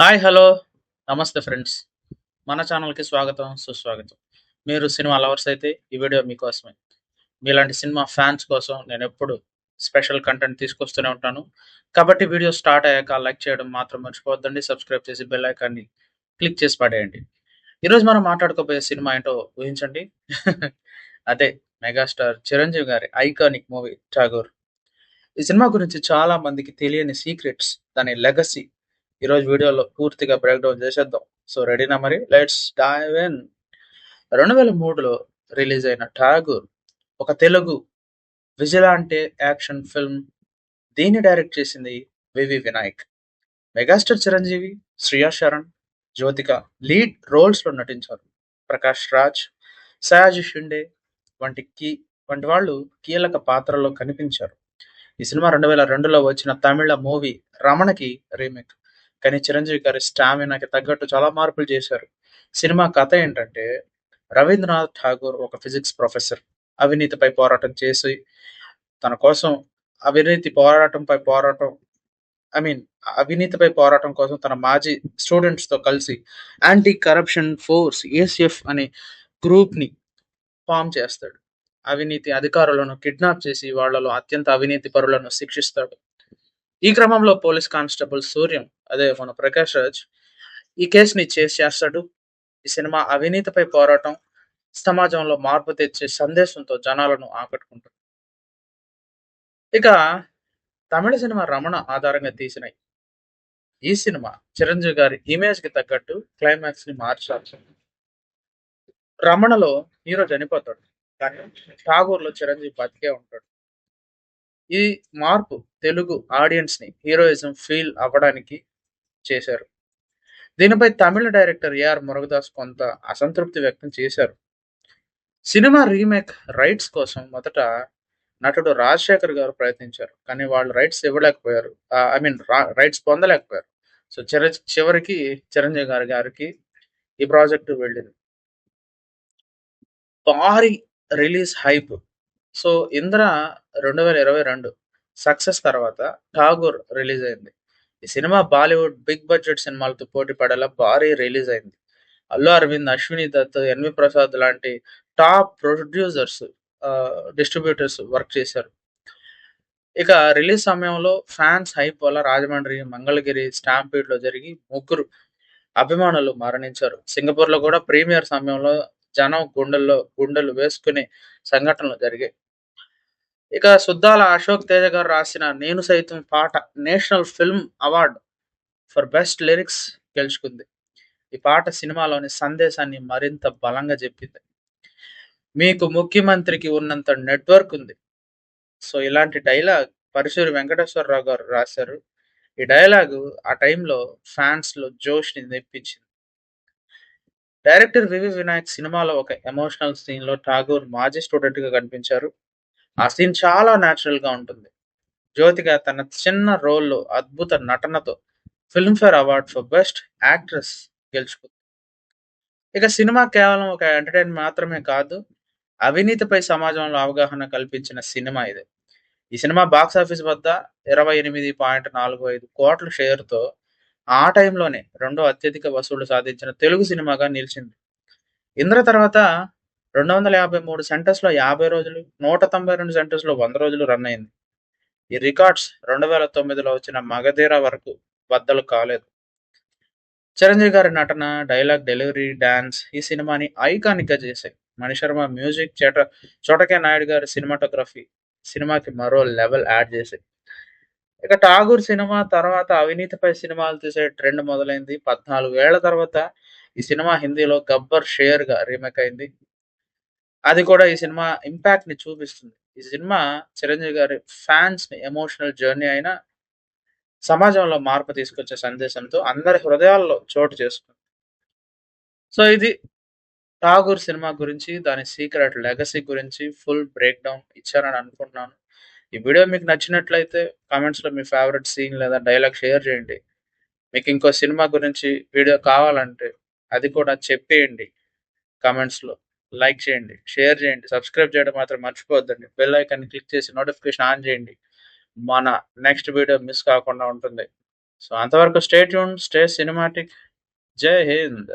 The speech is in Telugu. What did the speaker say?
Hi hello. నమస్తే ఫ్రెండ్స్. మన ఛానల్కి స్వాగతం సుస్వాగతం. మీరు సినిమా లవర్స్ అయితే ఈ వీడియో మీకోసమే. మీలాంటి సినిమా ఫ్యాన్స్ కోసం నేను ఎప్పుడు స్పెషల్ కంటెంట్ తీసుకొస్తూనే ఉంటాను. కాబట్టి వీడియో స్టార్ట్ అయ్యాక లైక్ చేయడం మాత్రం మర్చిపోవద్దండి. సబ్స్క్రైబ్ చేసి బెల్ ఐకాన్ని క్లిక్ చేసి పడేయండి. ఈరోజు మనం మాట్లాడుకోబోయే సినిమా ఏంటో ఊహించండి. అదే మెగాస్టార్ చిరంజీవి గారి ఐకానిక్ మూవీ ఠాగూర్. ఈ సినిమా గురించి చాలా మందికి తెలియని సీక్రెట్స్ దాని లెగసీ ఈరోజు వీడియోలో పూర్తిగా బ్రేక్ డౌన్ చేసేద్దాం. సో రెడీనా మరి? లెట్స్ డైవ్ ఇన్ రెండు వేల మూడులో రిలీజ్ అయిన ఠాగూర్ ఒక తెలుగు విజిలాంటే యాక్షన్ ఫిల్మ్ దీన్ని డైరెక్ట్ చేసింది V V Vinayak. Megastar Chiranjeevi Shriya Saran Jyothika lead రోల్స్లో నటించారు. ప్రకాష్ రాజ్ సయాజి షిండే వంటి కీ వంటి వాళ్ళు కీలక పాత్రలో కనిపించారు. ఈ సినిమా రెండు వేల రెండులో వచ్చిన తమిళ మూవీ రమణకి రీమేక్ కానీ చిరంజీవి గారి స్టామినాకి తగ్గట్టు చాలా మార్పులు చేశారు. సినిమా కథ ఏంటంటే రవీంద్రనాథ్ ఠాగూర్ ఒక ఫిజిక్స్ ప్రొఫెసర్. అవినీతిపై పోరాటం చేసి తన కోసం అవినీతి పోరాటంపై పోరాటం ఐ మీన్ అవినీతిపై పోరాటం కోసం తన మాజీ స్టూడెంట్స్తో కలిసి యాంటీ కరప్షన్ ఫోర్స్ ఏసీఎఫ్ అనే గ్రూప్ని ఫామ్ చేస్తాడు. అవినీతి అధికారులను కిడ్నాప్ చేసి వాళ్ళలో అత్యంత అవినీతి పరులను శిక్షిస్తాడు. ఈ క్రమంలో పోలీస్ కానిస్టేబుల్ సూర్యం అదే మన ప్రకాష్ రాజ్ ఈ కేసుని చేసి చేస్తాడు. ఈ సినిమా అవినీతిపై పోరాటం సమాజంలో మార్పు తెచ్చే సందేశంతో జనాలను ఆకట్టుకుంటుంది. ఇక తమిళ సినిమా రమణ ఆధారంగా తీసిన ఈ సినిమా చిరంజీవి గారి ఇమేజ్కి తగ్గట్టు క్లైమాక్స్ని మార్చాల్సి రమణలో హీరో చనిపోతాడు. కానీ ఠాగూర్లో చిరంజీవి బతికే ఉంటాడు. ఈ మార్పు తెలుగు ఆడియన్స్ని హీరోయిజం ఫీల్ అవ్వడానికి చేశారు. దీనిపై తమిళ డైరెక్టర్ ఏఆర్ మురుగదాస్ కొంత అసంతృప్తి వ్యక్తం చేశారు. సినిమా రీమేక్ రైట్స్ కోసం మొదట నటుడు రాజశేఖర్ గారు ప్రయత్నించారు కానీ వాళ్ళు రైట్స్ ఇవ్వలేకపోయారు. ఐ మీన్ రైట్స్ పొందలేకపోయారు. సో చిర చివరికి చిరంజీవి గారి గారికి ఈ ప్రాజెక్టు వెళ్ళింది. భారీ రిలీజ్ హైప్ సో ఇంద్ర రెండు వేల ఇరవై రెండు సక్సెస్ తర్వాత ఠాగూర్ రిలీజ్ అయింది. ఈ సినిమా బాలీవుడ్ బిగ్ బడ్జెట్ సినిమాలతో పోటీ పడేలా భారీ రిలీజ్ అయింది. అల్లు అరవింద్ అశ్విని దత్ ఎన్వి ప్రసాద్ లాంటి టాప్ ప్రొడ్యూసర్స్ డిస్ట్రిబ్యూటర్స్ వర్క్ చేశారు. ఇక రిలీజ్ సమయంలో ఫ్యాన్స్ హైప్ వల్ల రాజమండ్రి మంగళగిరి స్టాంపీడ్లో జరిగి ముగ్గురు అభిమానులు మరణించారు. సింగపూర్లో కూడా ప్రీమియర్ సమయంలో జనం గుండెల్లో గుండెలు వేసుకునే సంఘటనలు జరిగాయి. ఇక సుద్దాల అశోక్ తేజ గారు రాసిన నేను సైతం పాట national film award for best lyrics గెలుచుకుంది. ఈ పాట సినిమాలోని సందేశాన్ని మరింత బలంగా చెప్పింది. మీకు ముఖ్యమంత్రికి ఉన్నంత నెట్వర్క్ ఉంది. సో ఇలాంటి డైలాగ్ పరశురి వెంకటేశ్వరరావు గారు రాశారు. ఈ డైలాగు ఆ టైంలో ఫ్యాన్స్లో జోష్ని జోష్ని తెప్పించింది డైరెక్టర్ వివి వినాయక్ సినిమాలో ఒక ఎమోషనల్ సీన్లో ఠాగూర్ మాజీ స్టూడెంట్గా కనిపించారు. ఆ సీన్ చాలా న్యాచురల్గా ఉంటుంది. జ్యోతిగా తన చిన్న రోల్లో అద్భుత నటనతో Filmfare award for best actress గెలుచుకుంది. ఇక సినిమా కేవలం ఒక ఎంటర్టైన్ మాత్రమే కాదు అవినీతిపై సమాజంలో అవగాహన కల్పించిన సినిమా ఇది. ఈ సినిమా బాక్స్ ఆఫీస్ వద్ద ఇరవై ఎనిమిది పాయింట్ నాలుగు ఐదు కోట్ల షేర్తో ఆ టైంలోనే రెండో అత్యధిక వసూళ్ళు సాధించిన తెలుగు సినిమాగా నిలిచింది. ఇంద్ర తర్వాత రెండు వందల యాభై మూడు సెంటర్స్లో యాభై రోజులు నూట తొంభై రెండు సెంటర్స్లో వంద రోజులు రన్ అయింది. ఈ రికార్డ్స్ రెండు వేల తొమ్మిదిలో వచ్చిన మగధీర వరకు బద్దలు కాలేదు. చిరంజీవి గారి నటన డైలాగ్ డెలివరీ డాన్స్ ఈ సినిమాని ఐకానిక్గా చేశాయి. మణిశర్మ మ్యూజిక్ చేట చోటకే నాయుడు గారి సినిమాటోగ్రఫీ సినిమాకి మరో లెవెల్ యాడ్ చేశాయి. ఇక ఠాగూర్ సినిమా తర్వాత అవినీతిపై సినిమాలు తీసే ట్రెండ్ మొదలైంది. పద్నాలుగు ఏళ్ళ తర్వాత ఈ సినిమా హిందీలో గబ్బర్ షేర్గా రీమేక్ అయింది. అది కూడా ఈ సినిమా ఇంపాక్ట్ని చూపిస్తుంది. ఈ సినిమా చిరంజీవి గారి ఫ్యాన్స్ని ఎమోషనల్ జర్నీ అయినా సమాజంలో మార్పు తీసుకొచ్చే సందేశంతో అందరి హృదయాల్లో చోటు చేసుకుంది. సో ఇది ఠాగూర్ సినిమా గురించి దాని సీక్రెట్ లెగసీ గురించి ఫుల్ బ్రేక్ డౌన్ ఇచ్చారని అనుకుంటున్నాను. ఈ వీడియో మీకు నచ్చినట్లయితే కామెంట్స్లో మీ ఫేవరెట్ సీన్ లేదా డైలాగ్ షేర్ చేయండి. మీకు ఇంకో సినిమా గురించి వీడియో కావాలంటే అది కూడా చెప్పేయండి. కామెంట్స్లో లైక్ చేయండి షేర్ చేయండి సబ్స్క్రైబ్ చేయడం మాత్రం మర్చిపోద్దండి బెల్ ఐకాన్ క్లిక్ చేసి నోటిఫికేషన్ ఆన్ చేయండి మన నెక్స్ట్ వీడియో మిస్ కాకుండా ఉంటుంది సో, అంతవరకు స్టే ట్యూన్ స్టే సినిమాటిక్. జై హింద్.